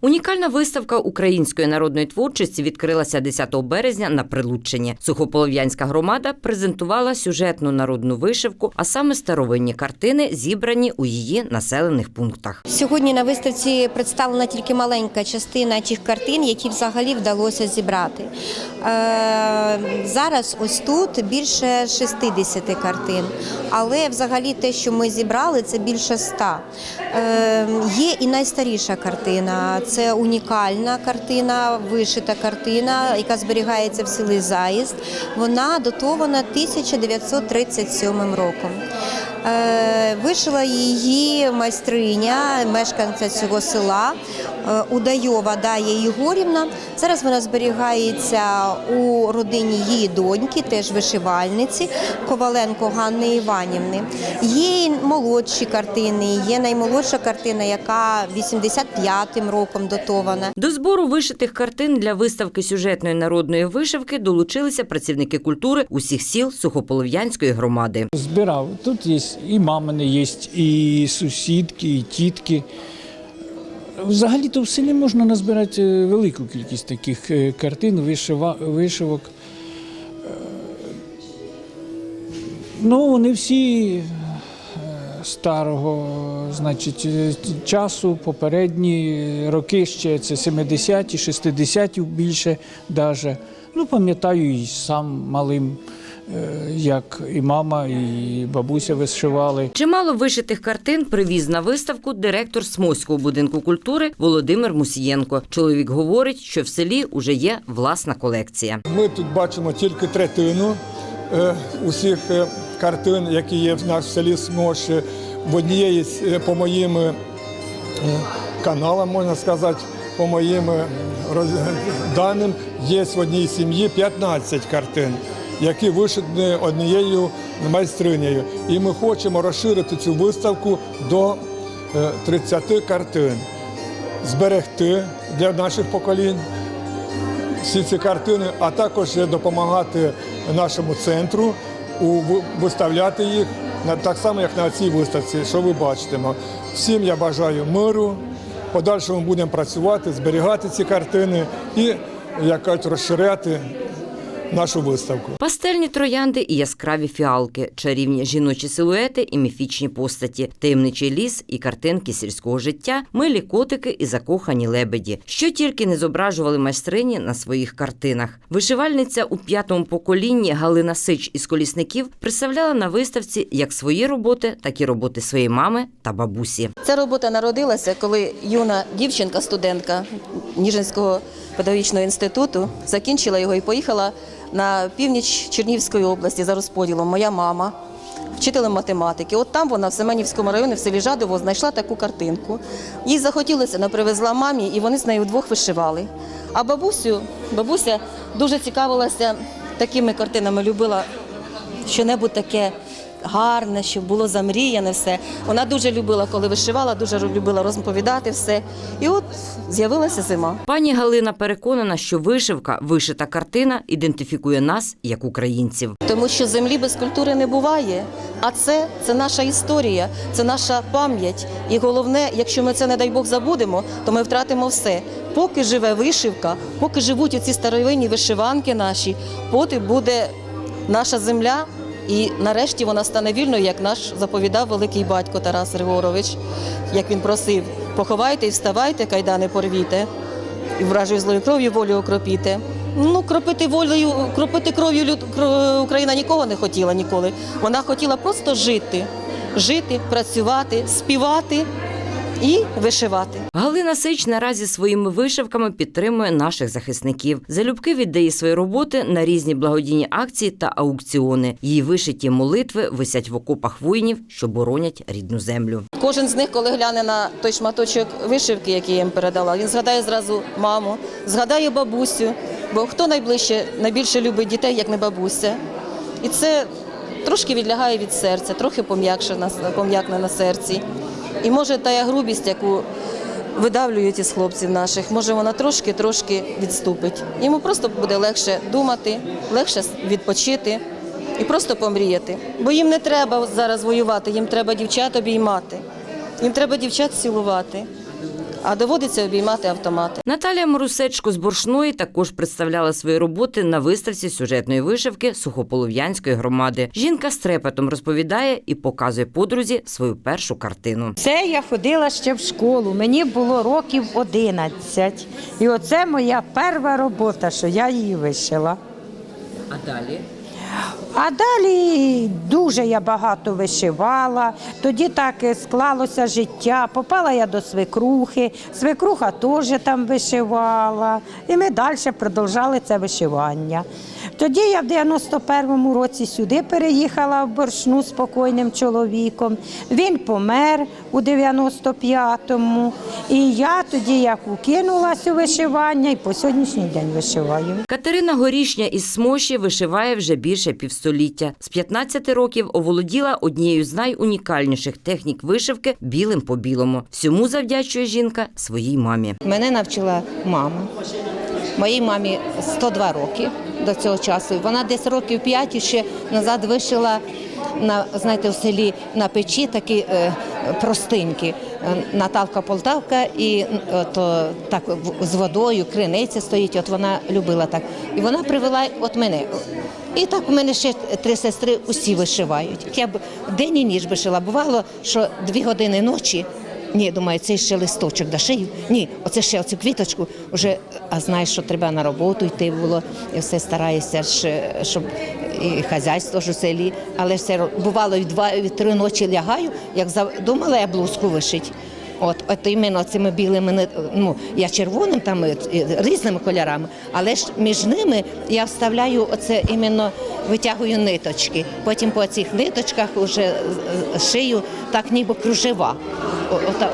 Унікальна виставка української народної творчості відкрилася 10 березня на Прилуччині. Сухополов'янська громада презентувала сюжетну народну вишивку, а саме старовинні картини, зібрані у її населених пунктах. Сьогодні на виставці представлена тільки маленька частина тих картин, які взагалі вдалося зібрати. Е, зараз ось тут більше 60 картин, але взагалі те, що ми зібрали, це більше 100. Е, є і найстаріша картина. Це унікальна картина, вишита картина, яка зберігається в селі Заїзд. Вона датована 1937 роком. Е, Вишила її майстриня, мешканця цього села е, Удайова Дая Ігорівна. Зараз вона зберігається у родині її доньки, теж вишивальниці Коваленко Ганни Іванівни. Є молодші картини, є наймолодша картина, яка 85-м роком датована. До збору вишитих картин для виставки сюжетної народної вишивки долучилися працівники культури усіх сіл Сухополов'янської громади. Збирав. Тут є і мамини є, і сусідки, і тітки. Взагалі-то в селі можна назбирати е, велику кількість таких е, картин, вишивок. Е, Ну, вони всі старого значить, часу, попередні роки ще це 70-ті, 60-ті більше даже. Ну, пам'ятаю і сам малим, як і мама, і бабуся вишивали. Чимало вишитих картин привіз на виставку директор Смоського будинку культури Володимир Мусієнко. Чоловік говорить, що в селі уже є власна колекція. Ми тут бачимо тільки третину е, усіх е, картин, які є в нас в селі Смоші. В однієї е, по моїм е, каналам, можна сказати, по моїм е, даним, є в одній сім'ї 15 картин, які вишиті однією майстринею. І ми хочемо розширити цю виставку до е, 30 картин, зберегти для наших поколінь всі ці картини, а також допомагати нашому центру у виставляти їх так само, як на цій виставці, що ви бачите. Всім я бажаю миру. Подальшому будемо працювати, зберігати ці картини і як кажуть, розширяти нашу виставку. Пастельні троянди і яскраві фіалки, чарівні жіночі силуети і міфічні постаті, таємничий ліс і картинки сільського життя, милі котики і закохані лебеді. Що тільки не зображували майстрині на своїх картинах. Вишивальниця у п'ятому поколінні Галина Сич із колісників представляла на виставці як свої роботи, так і роботи своєї мами та бабусі. Ця робота народилася, коли юна дівчинка, студентка Ніжинського педагогічного інституту закінчила його і поїхала на північ Чернігівської області за розподілом. Моя мама, вчителем математики. От там вона в Семенівському районі в селі Жадово знайшла таку картинку. Їй захотілося, вона привезла мамі, і вони з нею вдвох вишивали. А бабусю, бабуся дуже цікавилася такими картинами, любила що-небудь таке гарне, щоб було замріяне все. Вона дуже любила, коли вишивала, дуже любила розповідати все. І от з'явилася зима. Пані Галина переконана, що вишивка, вишита картина ідентифікує нас як українців. Тому що землі без культури не буває. А це, це наша історія, це наша пам'ять. І головне, якщо ми це, не дай Бог, забудемо, то ми втратимо все. Поки живе вишивка, поки живуть оці старовинні вишиванки наші, поки буде наша земля. І нарешті вона стане вільною, як наш заповідав великий батько Тарас Григорович, як він просив: поховайте і вставайте, кайдани порвіте, і вражою злою кров'ю волю окропіте. Ну, кропити волею, кропити кров'ю люд- Україна нікого не хотіла ніколи. Вона хотіла просто жити, жити, працювати, співати і вишивати. Галина Сич наразі своїми вишивками підтримує наших захисників. Залюбки віддає свої роботи на різні благодійні акції та аукціони. Її вишиті молитви висять в окопах воїнів, що боронять рідну землю. Кожен з них, коли гляне на той шматочок вишивки, який я їм передала, він згадає зразу маму, згадає бабусю. Бо хто найближче, найбільше любить дітей, як не бабуся. І це трошки відлягає від серця, трохи пом'якше на- пом'якне на серці. І може та грубість, яку видавлюють із хлопців наших, може вона трошки-трошки відступить. Йому просто буде легше думати, легше відпочити і просто помріяти. Бо їм не треба зараз воювати, їм треба дівчат обіймати, їм треба дівчат цілувати. А доводиться обіймати автомати. Наталія Морусечко з Боршної також представляла свої роботи на виставці сюжетної вишивки Сухополов'янської громади. Жінка з трепетом розповідає і показує подрузі свою першу картину. Це я ходила ще в школу. Мені було років 11. І оце моя перша робота, що я її вишила. А далі А далі дуже я багато вишивала. Тоді так склалося життя. Попала я до свекрухи, свекруха теж там вишивала. І ми далі продовжали це вишивання. Тоді я в 91-му році сюди переїхала в боршну з покойним чоловіком. Він помер у 95-му. І я тоді як укинулася у вишивання і по сьогоднішній день вишиваю. Катерина Горішня із Смоші вишиває вже більше півстоліття. З 15 років оволоділа однією з найунікальніших технік вишивки білим по білому. Всьому завдячує жінка своїй мамі. Мене навчила мама. Моїй мамі 102 роки до цього часу. Вона десь років 5 ще назад вишила на знаєте, в селі на печі такі е, простиньки. Е, Наталка Полтавка, і е, то так з водою, криниця стоїть. От вона любила так. І вона привела от мене. І так у мене ще три сестри усі вишивають. Я б день і ніч вишила. Бувало, що дві години ночі. Ні, думаю, це ще листочок до шию. Ні, оце ще оцю квіточку. Вже, а знаєш, що треба на роботу йти було, і все стараєшся, щоб і хазяйство ж у селі. Але все бувало і два, і три ночі лягаю, як задумала я блузку вишити. От, от іменно цими білими ну я червоним там е, е, різними кольорами, але ж між ними я вставляю оце іменно витягую ниточки. Потім по цих ниточках вже е, шию так ніби кружева.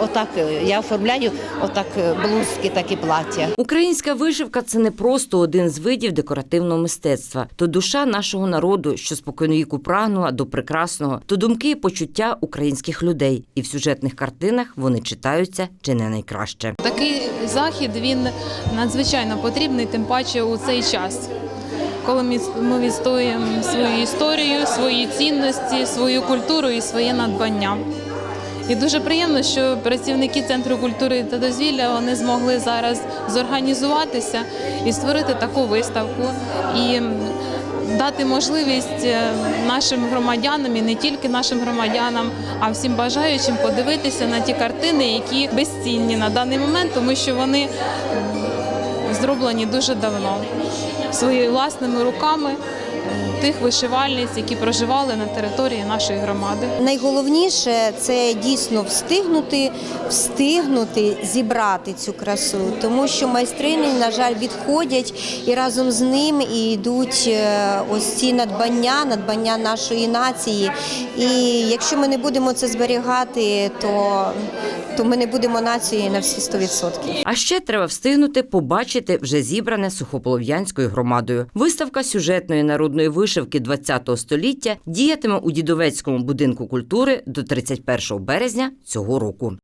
Отак е, я оформляю отак блузки, так і плаття. Українська вишивка це не просто один з видів декоративного мистецтва, то душа нашого народу, що споконвіку прагнула до прекрасного, то думки і почуття українських людей. І в сюжетних картинах вони читаються чи не найкраще. Такий захід він надзвичайно потрібний, тим паче у цей час, коли ми- відстоюємо свою історію, свої цінності, свою культуру і своє надбання. І дуже приємно, що працівники центру культури та дозвілля вони змогли зараз зорганізуватися і створити таку виставку і дати можливість е, нашим громадянам і не тільки нашим громадянам, а всім бажаючим подивитися на ті картини, які безцінні на даний момент, тому що вони зроблені дуже давно своїми власними руками тих вишивальниць, які проживали на території нашої громади. Найголовніше це дійсно встигнути, встигнути зібрати цю красу, тому що майстрині, на жаль, відходять і разом з ним і йдуть е, ось ці надбання, надбання нашої нації. І якщо ми не будемо це зберігати, то, то ми не будемо нацією на всі 100%. А ще треба встигнути побачити вже зібране сухополов'янською громадою. Виставка сюжетної народної вишивки ХХ століття діятиме у Дідовецькому будинку культури до 31 березня цього року.